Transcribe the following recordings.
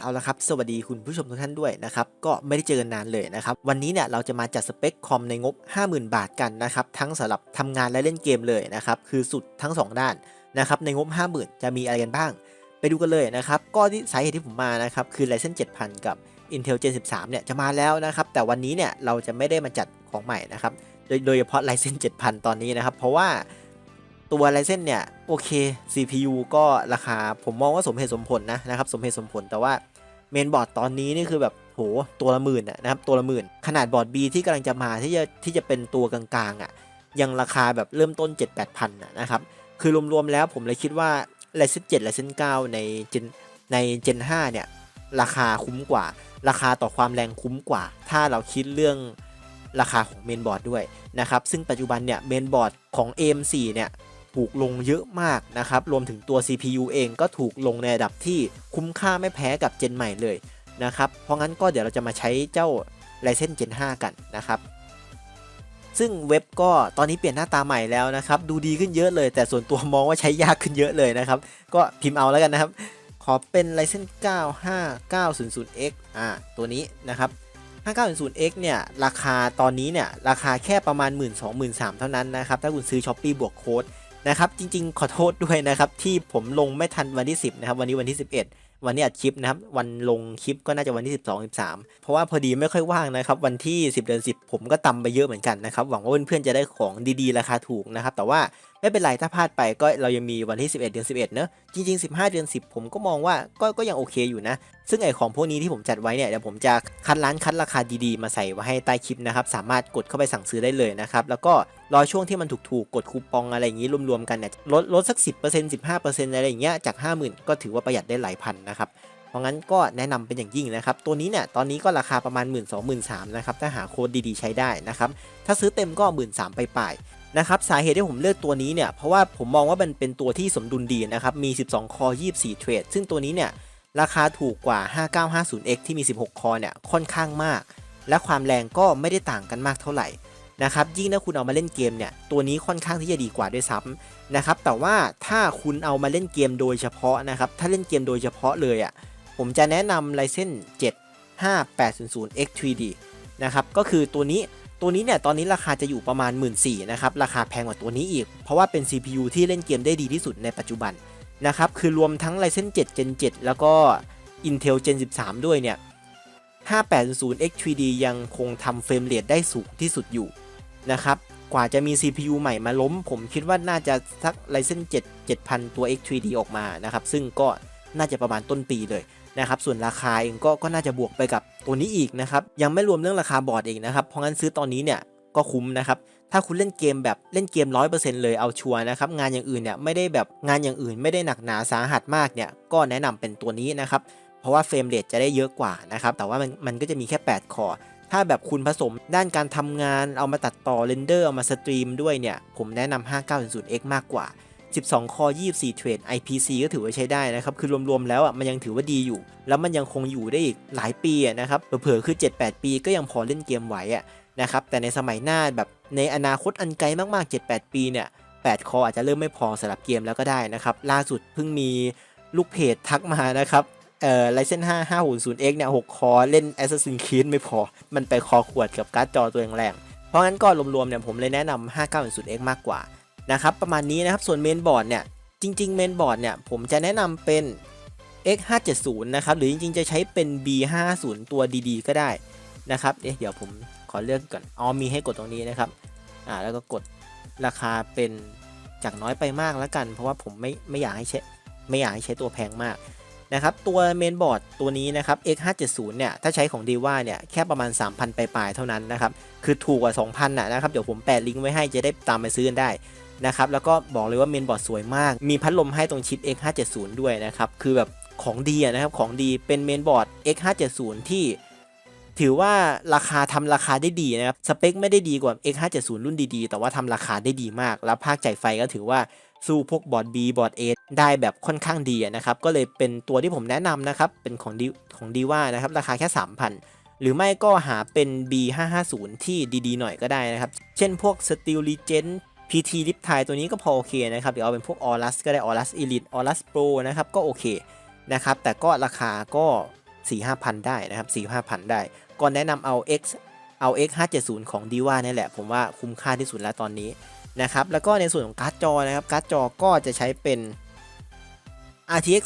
เอาละครับ สวัสดีคุณผู้ชมทุกท่านด้วยนะครับ ก็ไม่ได้เจอกันนานเลยนะครับ วันนี้เนี่ยเราจะมาจัดสเปคคอมในงบ 50,000 บาทกันนะครับ ทั้งสำหรับทำงานและเล่นเกมเลยนะครับ คือสุดทั้ง 2 ด้านนะครับ ในงบ 50,000 จะมีอะไรกันบ้าง ไปดูกันเลยนะครับ ก็ที่สาเหตุที่ผมมานะครับ คือ Ryzen 7000 กับ Intel Gen 13 เนี่ยจะมาแล้วนะครับ แต่วันนี้เนี่ยเราจะไม่ได้มาจัดของใหม่นะครับ โดยโดยเฉพาะ Ryzen 7000 ตอนนี้นะครับ เพราะว่าตัว Ryzen เนี่ย โอเค CPU ก็ราคาผมมองว่าสมเหตุสมผลนะนะครับ สมเหตุสมผลแต่ว่า เมนบอร์ดตอนนี้นี่คือแบบโหตัวละหมื่นนะครับตัวละหมื่น ขนาดบอร์ด B ที่กำลังจะมาที่จะที่จะเป็นตัวกลางๆอะยังราคาแบบเริ่มต้น 7 8 0 0 0นะนะครับคือรวมๆแล้วผมเลยคิดว่า Ryzen 7 Ryzen 9ใน Gen ใน Gen 5เนี่ยราคาคุ้มกว่า ราคาต่อความแรงคุ้มกว่า ถ้าเราคิดเรื่องราคาของเมนบอร์ดด้วยนะครับ ซึ่งปัจจุบันเนี่ยเมนบอร์ดของ AM4 เนี่ย ถูกลงเยอะมากนะครับ รวมถึงตัว CPU เองก็ถูกลงในระดับที่คุ้มค่าไม่แพ้กับเจนใหม่เลยนะครับ เพราะงั้นก็เดี๋ยวเราจะมาใช้เจ้า Ryzen Gen 5 กันนะครับ ซึ่งเว็บก็ตอนนี้เปลี่ยนหน้าตาใหม่แล้วนะครับ ดูดีขึ้นเยอะเลย แต่ส่วนตัวมองว่าใช้ยากขึ้นเยอะเลยนะครับ ก็พิมพ์เอาแล้วกันนะครับ ขอเป็น Ryzen 9 5900X อ่าตัวนี้นะครับ 5900X เนี่ย ราคาตอนนี้เนี่ย ราคาแค่ประมาณ 1 2 0 0 0 0เท่านั้นนะครับ ถ้าคุณซื้อ s h อ p e e บวกโค้ด นะครับจริงๆ ขอโทษด้วยนะครับที่ผมลงไม่ทันวันที่ 10นะครับวันนี้วันที่ 11 วันนี้อัดคลิปนะครับวันลงคลิปก็น่าจะวันที่ 12 13 เพราะว่าพอดีไม่ค่อยว่างนะครับวันที่ 10 เดือน 10 ผมก็ตำไปเยอะเหมือนกันนะครับหวังว่าเพื่อนๆจะได้ของดีๆ ราคาถูกนะครับแต่ว่า ไม่เป็นไรถ้าพลาดไปก็เรายังมีวันที่ 11 เดือน 11 เนอะจริง ๆ 15 เดือน 10 ผมก็มองว่าก็ก็ยังโอเคอยู่นะ ซึ่งไอของพวกนี้ที่ผมจัดไว้เนี่ยเดี๋ยวผมจะคัดร้านคัดราคาดีๆ มาใส่ไว้ให้ใต้คลิปนะครับ สามารถกดเข้าไปสั่งซื้อได้เลยนะครับ แล้วก็รอช่วงที่มันถูกๆ กดคูปองอะไรอย่างนี้รวมๆกันเนี่ยลดลดสัก 10% 15%อะไรอย่างเงี้ยจาก 50,000 ก็ถือว่าประหยัดได้หลายพันนะครับเพราะงั้นก็แนะนำเป็นอย่างยิ่งนะครับ ตัวนี้เนี่ยตอนนี้ก็ราคาประมาณ 1 2 0 0 0 3นะครับถ้าหาโค้ดดีๆใช้ได้นะครับ ถ้าซื้อเต็มก็ 1 3 0 0 0ไปปลาย นะครับสาเหตุที่ผมเลือกตัวนี้เนี่ยเพราะว่าผมมองว่ามันเป็นตัวที่สมดุลดีนะครับมี 12 คอ 24 เทรด ซึ่งตัวนี้เนี่ยราคาถูกกว่า 5950X ที่มี 16 คอเนี่ยค่อนข้างมาก และความแรงก็ไม่ได้ต่างกันมากเท่าไหร่นะครับยิ่งถ้าคุณเอามาเล่นเกมเนี่ยตัวนี้ค่อนข้างที่จะดีกว่าด้วยซ้ำนะครับแต่ว่าถ้าคุณเอามาเล่นเกมโดยเฉพาะนะครับถ้าเล่นเกมโดยเฉพาะเลยอะ่ะผมจะแนะนำ Ryzen 7 5800 X3D นะครับก็คือตัวนี้ ตัวนี้เนี่ยตอนนี้ราคาจะอยู่ประมาณ 1 4ื่นนะครับราคาแพงกว่าตัวนี้อีก เพราะว่าเป็น CPU ที่เล่นเกมได้ดีที่สุดในปัจจุบันนะครับคือรวมทั้ง Ryzen 7 Gen 7 แล้วก็ Intel Gen 13 ด้วยเนี่ย 5800 X3D ยังคงทำเฟรมเรทได้สูงที่สุดอยู่นะครับกว่าจะมี CPU ใหม่มาล้ม ผมคิดว่าน่าจะสัก Ryzen 7 7000 ตัว X3D ออกมานะครับซึ่งก็น่าจะประมาณต้นปีเลย นะครับส่วนราคาเองก็ก็น่าจะบวกไปกับตัวนี้อีกนะครับยังไม่รวมเรื่องราคาบอร์ดเองนะครับเพราะงั้นซื้อตอนนี้เนี่ยก็คุ้มนะครับถ้าคุณเล่นเกมแบบเล่นเกม 100%เลยเอาชัวร์นะครับงานอย่างอื่นเนี่ยไม่ได้แบบงานอย่างอื่นไม่ได้หนักหนาสาหัสมากเนี่ยก็แนะนำเป็นตัวนี้นะครับเพราะว่าเฟรมเรทจะได้เยอะกว่านะครับแต่ว่ามันมันก็จะมีแค่ 8 คอถ้าแบบคุณผสมด้านการทำงานเอามาตัดต่อเรนเดอร์เอามาสตรีมด้วยเนี่ยผมแนะนำ 5900X มากกว่า 12คอ24เทรด IPC ก็ถือว่าใช้ได้นะครับ คือรวมๆแล้วอะมันยังถือว่าดีอยู่ แล้วมันยังคงอยู่ได้อีกหลายปีนะครับ เผลอคือ 7-8 ปีก็ยังพอเล่นเกมไหวอะนะครับ แต่ในสมัยหน้าแบบในอนาคตอันไกลมากๆ 7-8 ปีเนี่ย 8 คออาจจะเริ่มไม่พอสำหรับเกมแล้วก็ได้นะครับ ล่าสุดเพิ่งมีลูกเพจทักมานะครับเอ่อ Ryzen 5 560X เนี่ย 6 คอเล่น Assassin's Creed ไม่พอ มันไปคอขวดกับการ์ดจอตัวแรงๆเพราะงั้นก็รวมๆเนี่ยผมเลยแนะนำ 5900X มากกว่า นะครับประมาณนี้นะครับส่วนเมนบอร์ดเนี่ยจริงๆเมนบอร์ดเนี่ยผมจะแนะนำเป็น X570 นะครับหรือจริงๆจะใช้เป็น B50 ตัวดีๆ ก็ได้นะครับเอ๊ะเดี๋ยวผมขอเลือกก่อนอ๋อมีให้กดตรงนี้นะครับอ่าแล้วก็กดราคาเป็นจากน้อยไปมากแล้วกัน เพราะว่าผมไม่ไม่อยากให้ใช้ไม่อยากให้ใช้ตัวแพงมากนะครับตัวเมนบอร์ดตัวนี้นะครับ X570 เนี่ยถ้าใช้ของ d ีว่าเนี่ยแค่ประมาณ 3,000 ปลายๆเท่านั้นนะครับ คือถูกกว่า 2,000นะนะครับ เดี๋ยวผมแปะลิงก์ไว้ให้จะได้ตามไปซื้อกันได้ นะครับแล้วก็บอกเลยว่าเมนบอร์ดสวยมาก มีพัดลมให้ตรงชิป X570 ด้วยนะครับคือแบบของดีนะครับของดีเป็นเมนบอร์ด X570 ที่ถือว่าราคาทำราคาได้ดีนะครับ สเปคไม่ได้ดีกว่า X570 รุ่นดีๆ แต่ว่าทำราคาได้ดีมาก แล้วภาคจ่ายไฟก็ถือว่าสู้พวกบอร์ด B บอร์ด A ได้แบบค่อนข้างดีนะครับ ก็เลยเป็นตัวที่ผมแนะนำนะครับ เป็นของดีของดีว่านะครับ ราคาแค่ 3,000 หรือไม่ก็หาเป็น B550 ที่ดีๆ หน่อยก็ได้นะครับ เช่นพวก Steel Legend PT Lip t i ตัวนี้ก็พอโอเคนะครับ เดี๋ยวเอาเป็นพวก Aorus ก็ได้ Aorus Elite Aorus Pro นะครับ ก็โอเคนะครับ แต่ก็ราคาก็4 5พันได้นะครับ 4 5พันได้ ก่อนแนะนำเอา X เอา X 570ของ d ีว่านี่แหละ ผมว่าคุ้มค่าที่สุดแล้วตอนนี้นะครับ แล้วก็ในส่วนของการ์ดจอนะครับ การ์ดจอก็จะใช้เป็น RTX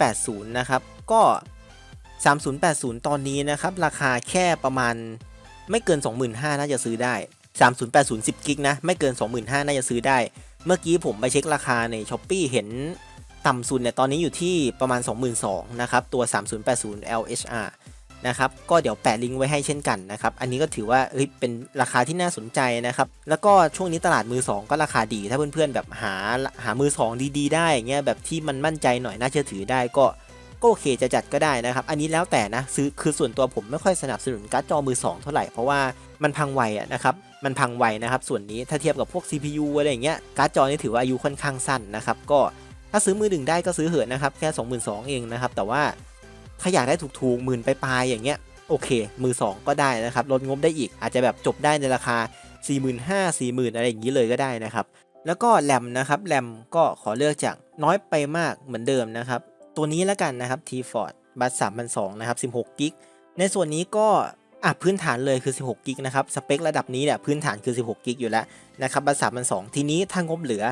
3080 นะครับ ก็ 3080 ตอนนี้นะครับ ราคาแค่ประมาณไม่เกิน 25,000น่าจะซื้อได้ 3080 10กิกนะ ไม่เกิน 25,000น่าจะซื้อได้ เมื่อกี้ผมไปเช็คราคาใน s h อ p e e เห็นต่ำสุดเนี่ยตอนนี้อยู่ที่ประมาณ 22,000นะครับ ตัว 3080 LHR นะครับ ก็เดี๋ยวแปะลิงก์ไว้ให้เช่นกันนะครับ อันนี้ก็ถือว่าเฮ้ยเป็นราคาที่น่าสนใจนะครับ แล้วก็ช่วงนี้ตลาดมือ 2 ก็ราคาดี ถ้าเพื่อนๆแบบหาหามือ 2 ดีๆ ได้เงี้ยแบบที่มันมั่นใจหน่อยน่าเชื่อถือได้ก็ก็โอเคจะจัดก็ได้นะครับ อันนี้แล้วแต่นะซื้อคือส่วนตัวผมไม่ค่อยสนับสนุนการ์ดจอมือ 2 เท่าไหร่เพราะว่ามันพังไวอะนะครับ มันพังไวนะครับ ส่วนนี้ถ้าเทียบกับพวก CPU อะไรอย่างเงี้ยการ์ดจอนี่ถือว่าอายุค่อนข้างสั้นนะครับ ก็ถ้าซื้อมือหนึ่งได้ก็ซื้อเหอะนะครับ แค่ 22,000เองนะครับ แต่ว่าถ้าอยากได้ถูกๆหมื่นไปลายอย่างเงี้ยโอเค มือ 2 ก็ได้นะครับ ลดงบได้อีกอาจจะแบบจบได้ในราคา 45,000 40,000 อะไรอย่างนี้เลยก็ได้นะครับ แล้วก็แรมนะครับแรมก็ขอเลือกจากน้อยไปมากเหมือนเดิมนะครับ ตัวนี้แล้วกันนะครับ T-Ford บัส3,200 นะครับ 16กิกในส่วนนี้ก็ อะพื้นฐานเลยคือ 16กิกนะครับ สเปคระดับนี้เนี่ยพื้นฐานคือ 16กิกอยู่แล้วนะครับบัส3,200ทีนี้ถ้างบเหลือ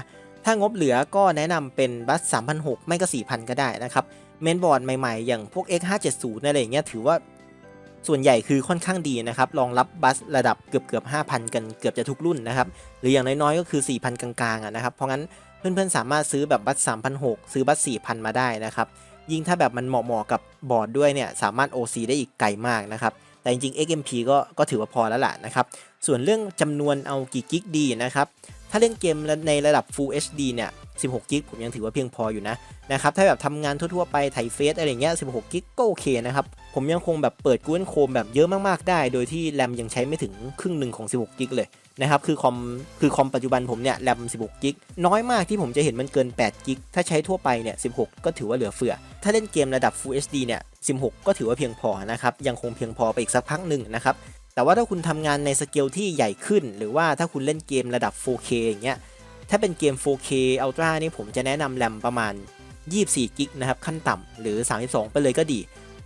ถ้างบเหลือก็แนะนำเป็นบัส3,600ไม่ก็4,000ก็ได้นะครับ เมนบอร์ดใหม่ๆ อย่างพวก X570 อะไรอย่างเงี้ยถือว่าส่วนใหญ่คือค่อนข้างดีนะครับ รองรับบัสระดับเกือบเกือบ5,000 กันเกือบจะทุกรุ่นนะครับ หรืออย่างน้อยๆ ก็คือ 4,000 กลางๆอะนะครับ เพราะงั้นเพื่อนๆ สามารถซื้อแบบบัส3,600 ซื้อบัส4,000 มาได้นะครับ ยิ่งถ้าแบบมันเหมาะๆกับบอร์ดด้วยเนี่ย สามารถ OC ได้อีกไกลมากนะครับ แต่จริงๆ XMP ก็ก็ถือว่าพอแล้วล่ะนะครับ ส่วนเรื่องจำนวนเอากี่กิกดีนะครับ ถ้าเล่นเกมในระดับ Full HD เนี่ย 16 กิกผมยังถือว่าเพียงพออยู่นะนะครับ ถ้าแบบทำงานทั่วๆไปถ่ายเฟซอะไรเงี้ย 16 กิกก็โอเคนะครับ ผมยังคงแบบเปิด Google Chrome แบบเยอะมากๆได้ โดยที่แรมยังใช้ไม่ถึงครึ่งหนึ่งของ 16 กิกเลย นะครับคือคอมคือคอมปัจจุบันผมเนี่ยแรม 16 กิก น้อยมากที่ผมจะเห็นมันเกิน 8 กิก ถ้าใช้ทั่วไปเนี่ย 16 ก็ถือว่าเหลือเฟือ ถ้าเล่นเกมระดับ Full HD เนี่ย 16 ก็ถือว่าเพียงพอนะครับ ยังคงเพียงพอไปอีกสักพักหนึ่งนะครับ แต่ว่าถ้าคุณทำงานในสเกลที่ใหญ่ขึ้น หรือว่าถ้าคุณเล่นเกมระดับ 4K อย่างเงี้ย ถ้าเป็นเกม 4K Ultra นี่ผมจะแนะนำแรมประมาณ 24 กิกนะครับขั้นต่ำหรือ 32 ไปเลยก็ดี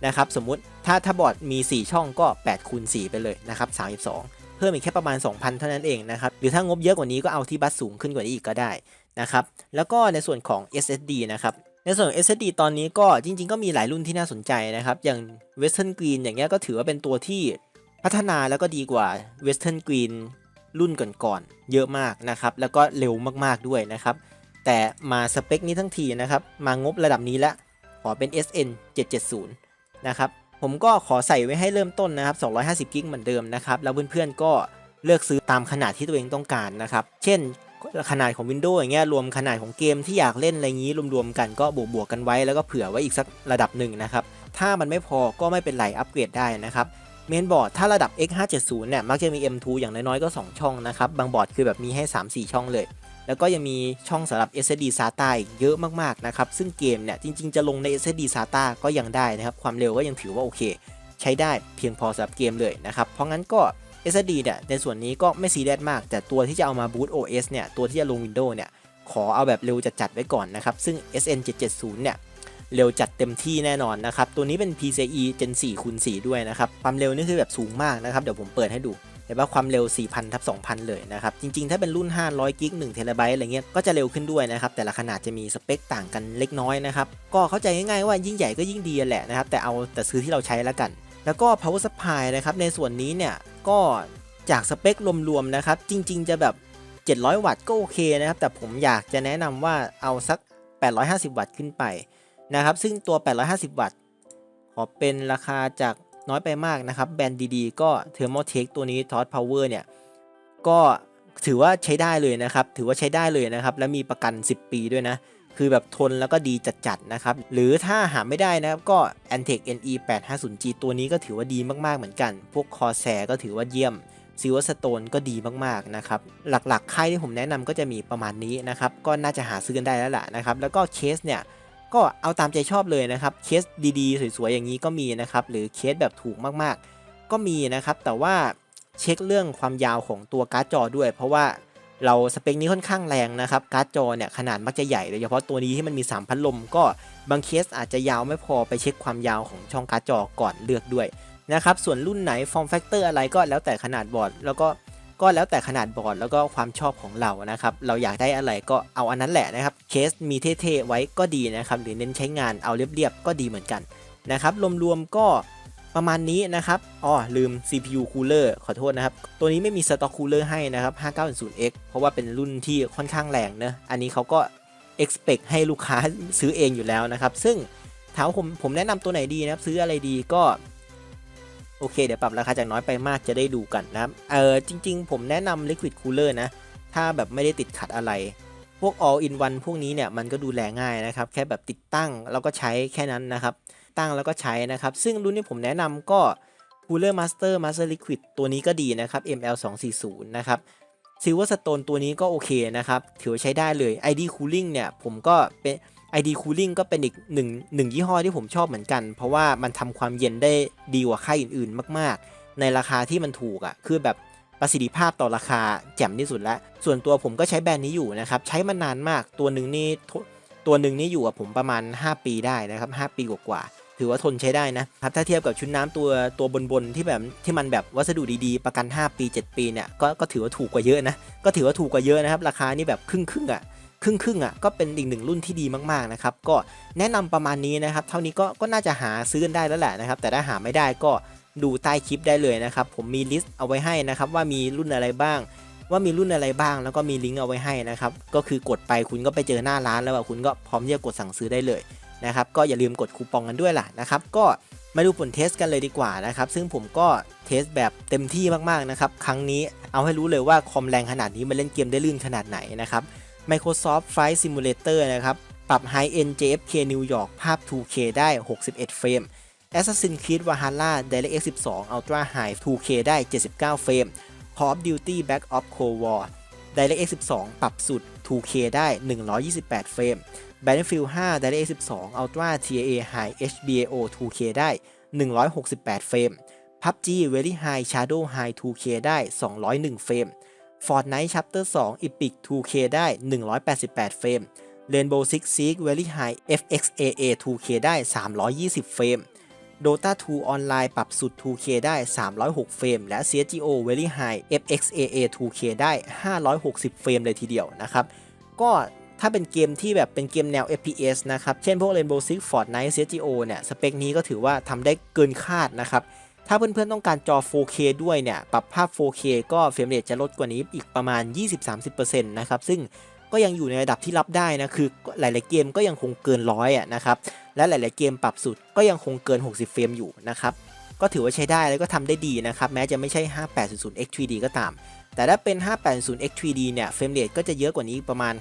นะครับ สมมุติถ้าถ้าบอร์ดมี 4 ช่องก็8คูณ4ไปเลยนะครับ32 พิ่มอีกแค่ประมาณ 2,000 เท่านั้นเองนะครับหรือถ้างบเยอะกว่านี้ก็เอาที่บัสสูงขึ้นกว่านี้อีกก็ได้นะครับแล้วก็ในส่วนของ SSD นะครับในส่วนของ SSD ตอนนี้ก็จริง ๆ ก็มีหลายรุ่นที่น่าสนใจนะครับ อย่าง Western Green อย่างเงี้ยก็ถือว่าเป็นตัวที่พัฒนาแล้วก็ดีกว่า Western Green รุ่นก่อนๆเยอะมากนะครับ แล้วก็เร็วมากๆด้วยนะครับ แต่มาสเปคนี้ทั้งทีนะครับ มางบระดับนี้แล้วขอเป็น SN 770 นะครับ ผมก็ขอใส่ไว้ให้เริ่มต้นนะครับ 250 กิกเหมือนเดิมนะครับ แล้วเพื่อนๆก็เลือกซื้อตามขนาดที่ตัวเองต้องการนะครับ เช่นขนาดของ Windows อย่างเงี้ยรวมขนาดของเกมที่อยากเล่นอะไรงี้รวมๆกันก็บวกๆกันไว้แล้วก็เผื่อไว้อีกสักระดับหนึ่งนะครับ ถ้ามันไม่พอก็ไม่เป็นไรอัปเกรดได้นะครับเมนบอร์ดถ้าระดับ X570 เนี่ยมักจะมี M2 อย่างน้อยๆก็ 2 ช่องนะครับ บางบอร์ดคือแบบมีให้ 3-4 ช่องเลย แล้วก็ยังมีช่องสำหรับ SSD SATA อีกเยอะมากๆนะครับ ซึ่งเกมเนี่ยจริงๆจะลงใน SSD SATA ก็ยังได้นะครับ ความเร็วก็ยังถือว่าโอเค ใช้ได้เพียงพอสำหรับเกมเลยนะครับ เพราะงั้นก็ SSD เนี่ยในส่วนนี้ก็ไม่ซีเรียสมาก แต่ตัวที่จะเอามาบูต OS เนี่ยตัวที่จะลง Windows เนี่ยขอเอาแบบเร็วจัดๆไว้ก่อนนะครับ ซึ่ง SN 770เนี่ยเร็วจัดเต็มที่แน่นอนนะครับ ตัวนี้เป็น PCIe Gen 4คูณ4ด้วยนะครับ ความเร็วนี่คือแบบสูงมากนะครับ เดี๋ยวผมเปิดให้ดู ห็นว่าความเร็ว 4,000ทับ2,000 เลยนะครับ จริง ๆ ถ้าเป็นรุ่น 500กิก1เทราไบต์อะไรเงี้ย ก็จะเร็วขึ้นด้วยนะครับ แต่ละขนาดจะมีสเปคต่างกันเล็กน้อยนะครับ ก็เข้าใจง่ายๆว่ายิ่งใหญ่ก็ยิ่งดีแหละนะครับ แต่เอาแต่ซื้อที่เราใช้แล้วกัน แล้วก็ power supply นะครับ ในส่วนนี้เนี่ย ก็จากสเปครวมๆนะครับ จริง ๆ จะแบบ 700 วัตต์ก็โอเคนะครับ แต่ผมอยากจะแนะนำว่าเอาสัก 850 วัตต์ขึ้นไปนะครับ ซึ่งตัว 850 วัตต์ขอเป็นราคาจาก น้อยไปมากนะครับ แบรนด์ดีๆ ก็ Thermaltake ตัวนี้ Torch Power เนี่ย ก็ถือว่าใช้ได้เลยนะครับ ถือว่าใช้ได้เลยนะครับ และมีประกัน 10 ปีด้วยนะ คือแบบทนแล้วก็ดีจัดๆนะครับ หรือถ้าหาไม่ได้นะครับ ก็ Antec NE 850G ตัวนี้ก็ถือว่าดีมากๆเหมือนกัน พวก Corsair ก็ถือว่าเยี่ยม Silverstone ก็ดีมากๆนะครับ หลักๆ ค่ายที่ผมแนะนำก็จะมีประมาณนี้นะครับ ก็น่าจะหาซื้อกันได้แล้วล่ะนะครับ แล้วก็เคสเนี่ย ก็เอาตามใจชอบเลยนะครับเคสดีๆ สวยๆ อย่างนี้ก็มีนะครับหรือเคสแบบถูกมากๆ ก็มีนะครับ แต่ว่าเช็คเรื่องความยาวของตัวการ์ดจอด้วย เพราะว่าเราสเปคนี้ค่อนข้างแรงนะครับการ์ดจอเนี่ยขนาดมักจะใหญ่โดยเฉพาะตัวนี้ที่มันมี3พัดลมก็บางเคสอาจจะยาวไม่พอไปเช็คความยาวของช่องการ์ดจอก่อนเลือกด้วยนะครับส่วนรุ่นไหนฟอร์มแฟกเตอร์อะไรก็แล้วแต่ขนาดบอร์ดแล้วก็ ก็แล้วแต่ขนาดบอร์ดแล้วก็ความชอบของเรานะครับเราอยากได้อะไรก็เอาอันนั้นแหละนะครับเคสมีเท่ๆไว้ก็ดีนะครับหรือเน้นใช้งานเอาเรียบๆก็ดีเหมือนกันนะครับรวมๆก็ประมาณนี้นะครับอ๋อลืม CPU cooler ขอโทษนะครับ ตัวนี้ไม่มี stock cooler ให้นะครับ 5900X เพราะว่าเป็นรุ่นที่ค่อนข้างแรงเนะอันนี้เขาก็ expect ให้ลูกค้าซื้อเองอยู่แล้วนะครับ ซึ่งถามว่าผมผมแนะนำตัวไหนดีนะครับ ซื้ออะไรดีก็ โอเค เดี๋ยวปรับราคาจากน้อยไปมากจะได้ดูกันนะครับเออจริง ๆ ผมแนะนำ liquid cooler นะ ถ้าแบบไม่ได้ติดขัดอะไร พวก all in one พวกนี้เนี่ยมันก็ดูแลง่ายนะครับ แค่แบบติดตั้งแล้วก็ใช้แค่นั้นนะครับ ตั้งแล้วก็ใช้นะครับ ซึ่งรุ่นที่ผมแนะนำก็ Cooler Master Master Liquid ตัวนี้ก็ดีนะครับ ML 2 4 0นะครับ Silverstone ตัวนี้ก็โอเคนะครับ ถือว่าใช้ได้เลย ID Cooling เนี่ยผมก็เป็น ID Cooling ก็เป็นอีกหนึ่งหนึ่งยี่ห้อที่ผมชอบเหมือนกัน เพราะว่ามันทำความเย็นได้ดีกว่าค่ายอื่นๆ มาก ๆ ในราคาที่มันถูกอะ่ะคือแบบประสิทธิภาพต่อราคาแจ่มที่สุดแล้ว ส่วนตัวผมก็ใช้แบรนด์นี้อยู่นะครับ ใช้มานานมากตัวหนึ่งนี่ตัวหนึ่งนี่อยู่กับผมประมาณ 5 ปีได้นะครับ 5 ปีกว่าๆถือว่าทนใช้ได้นะครับถ้าเทียบกับชุดน้ำตัวตัวบนๆที่แบบที่มันแบบวัสดุดีๆ ประกัน 5 ปี 7 ปีเนี่ยก็ก็ถือว่าถูกกว่าเยอะนะก็ถือว่าถูกกว่าเยอะนะครับราคานี่แบบครึ่งครึ่งๆอะ ครึ่งครึ่งๆอะก็เป็นอีกหนึ่งรุ่นที่ดีมากๆนะครับก็แนะนำประมาณนี้นะครับ เท่านี้ก็ก็น่าจะหาซื้อกันได้แล้วแหละนะครับ แต่ถ้าหาไม่ได้ก็ดูใต้คลิปได้เลยนะครับ ผมมีลิสต์เอาไว้ให้นะครับ ว่ามีรุ่นอะไรบ้าง ว่ามีรุ่นอะไรบ้าง แล้วก็มีลิงก์เอาไว้ให้นะครับ ก็คือกดไปคุณก็ไปเจอหน้าร้านแล้วคุณก็พร้อมที่จะกดสั่งซื้อได้เลยนะครับ ก็อย่าลืมกดคูปองกันด้วยล่ะนะครับ ก็มาดูผลเทสกันเลยดีกว่านะครับ ซึ่งผมก็เทสแบบเต็มที่มากๆนะครับ ครั้งนี้เอาให้รู้เลยว่าคอมแรงขนาดนี้มันเล่นเกมได้ลื่นขนาดไหนนะครับ Microsoft Flight Simulator นะครับ ปรับ High End JFK New York ภาพ 2K ได้ 61 เฟรม Assassin's Creed Valhalla DirectX 12 Ultra High 2K ได้ 79 เฟรม Call of Duty Black Ops Cold War DirectX 12 ปรับสุด 2K ได้ 128 เฟรม Battlefield 5 DirectX 12 Ultra TAA High HBO 2K ได้ 168 เฟรม PUBG Very High Shadow High 2K ได้ 201 เฟรม Fortnite Chapter 2 Epic 2K ได้ 188 เฟรม Rainbow Six Siege Very High FXAA 2K ได้ 320 เฟรม Dota 2 Online ปรับสุด 2K ได้ 306 เฟรม และ CSGO Very High FXAA 2K ได้ 560 เฟรมเลยทีเดียวนะครับ ก็ถ้าเป็นเกมที่แบบเป็นเกมแนว FPS นะครับ เช่นพวก Rainbow Six Fortnite CSGO เนี่ย สเปคนี้ก็ถือว่าทำได้เกินคาดนะครับ ถ้าเพื่อนๆต้องการจอ 4K ด้วยเนี่ย ปรับภาพ 4K ก็เฟรมเรทจะลดกว่านี้อีกประมาณ 20-30%นะครับ ซึ่งก็ยังอยู่ในระดับที่รับได้นะ คือหลายๆเกมก็ยังคงเกินร้อยอะนะครับ และหลายๆเกมปรับสุดก็ยังคงเกิน 60 เฟรมอยู่นะครับ ก็ถือว่าใช้ได้แล้วก็ทำได้ดีนะครับ แม้จะไม่ใช่ 5800 X3D ก็ตาม แต่ถ้าเป็น 5800 X3D เนี่ย เฟรมเรทก็จะเยอะกว่านี้ประมาณ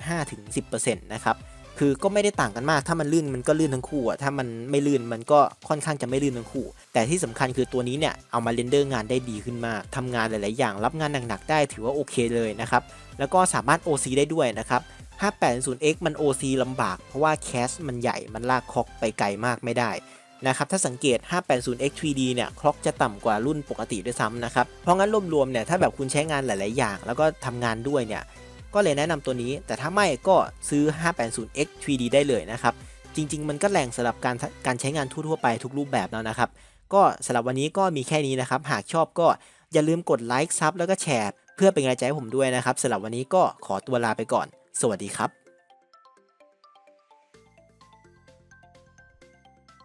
5-10%นะครับ คือก็ไม่ได้ต่างกันมาก ถ้ามันลื่นมันก็ลื่นทั้งคู่อะถ้ามันไม่ลื่นมันก็ค่อนข้างจะไม่ลื่นทั้งคู่ แต่ที่สำคัญคือตัวนี้เนี่ยเอามาเรนเดอร์งานได้ดีขึ้นมากทำงานหลาย ๆ อย่างรับงานหนัก ๆ ได้ถือว่าโอเคเลยนะครับ แล้วก็สามารถ OC ได้ด้วยนะครับ 580X มัน OC ลำบาก เพราะว่าแคสมันใหญ่มันลากคล็อกไปไกลมากไม่ได้นะครับถ้าสังเกต 580X 3D เนี่ย คล็อกจะต่ำกว่ารุ่นปกติด้วยซ้ำนะครับ เพราะงั้นรวมๆเนี่ย ถ้าแบบคุณใช้งานหลาย ๆ อย่าง แล้วก็ทำงานด้วยเนี่ย ก็เลยแนะนำตัวนี้ แต่ถ้าไม่ก็ซื้อ 580X 3D ได้เลยนะครับ จริง ๆ มันก็แรงสำหรับการการใช้งานทั่วๆไปทุกรูปแบบแล้วนะครับ ก็สำหรับวันนี้ก็มีแค่นี้นะครับ หากชอบก็อย่าลืมกดไลค์ซับแล้วก็แชร์ เพื่อเป็นกำลังใจให้ผมด้วยนะครับสำหรับวันนี้ก็ขอตัวลาไปก่อน สวัสดีครับ